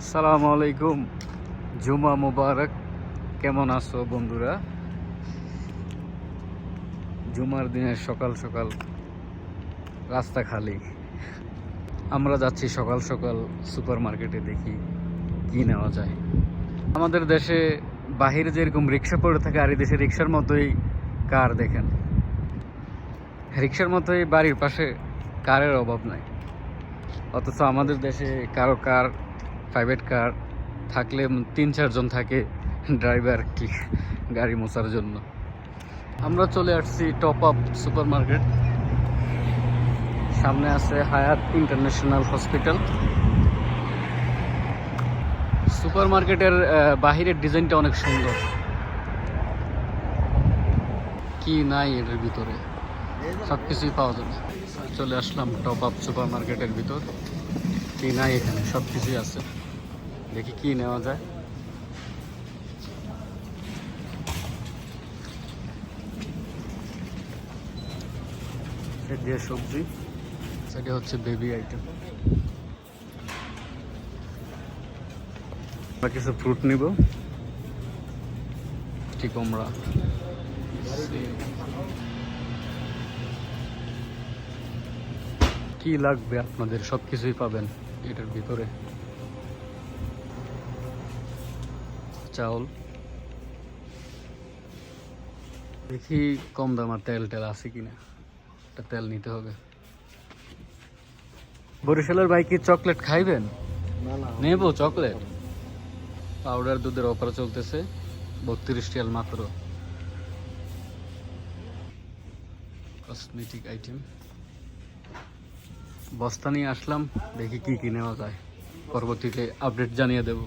সালামু আলাইকুম। জুমা মুবারক। কেমন আছো বন্ধুরা? জুমার দিনের সকাল সকাল রাস্তা খালি। আমরা যাচ্ছি সকাল সকাল সুপার মার্কেটে দেখি কি নেওয়া যায়। আমাদের দেশে বাহিরে যেরকম রিক্সা পড়ে থাকে, আর এই দেশে রিক্সার মতোই কার দেখেন? রিক্সার মতোই বাড়ির পাশে কারের অভাব নাই। অথচ আমাদের দেশে কারও কার প্রাইভেট কার থাকলে তিন চারজন থাকে ড্রাইভার কি গাড়ি মোছার জন্য। আমরা চলে আসছি টপ আপ সুপার মার্কেট সামনে আছে হায়াত ইন্টারন্যাশনাল হসপিটাল সুপার মার্কেটের বাহিরের ডিজাইনটা অনেক সুন্দর। কি নাই এর ভিতরে? সব কিছুই পাওয়া যাবে। চলে আসলাম টপ আপ সুপার মার্কেটের ভিতর। কি নাই এখানে সব কিছুই আছে। দেখি কি নেওয়া যায়। দিয়ে সবজি সেটা হচ্ছে বেবি আইটেম আমরা কিছু ফ্রুট নিব। ঠিক আমরা। কি লাগবে আপনাদের? সব কিছুই পাবেন এটার ভিতরে। চাউল। দেখি কম দামার তেল টেল আছে কিনা। একটা তেল নিতে হবে। বরিশালের ভাই কি চকলেট খাইবেন? না না। নেব চকলেট? পাউডার দুধের অফার চলতেছে বত্রিশ টিয়াল মাত্র। কসমেটিক আইটেম বস্তা নিয়ে আসলাম দেখি কি কি নেওয়া যায়। পরবর্তীতে আপডেট জানিয়ে দেবো।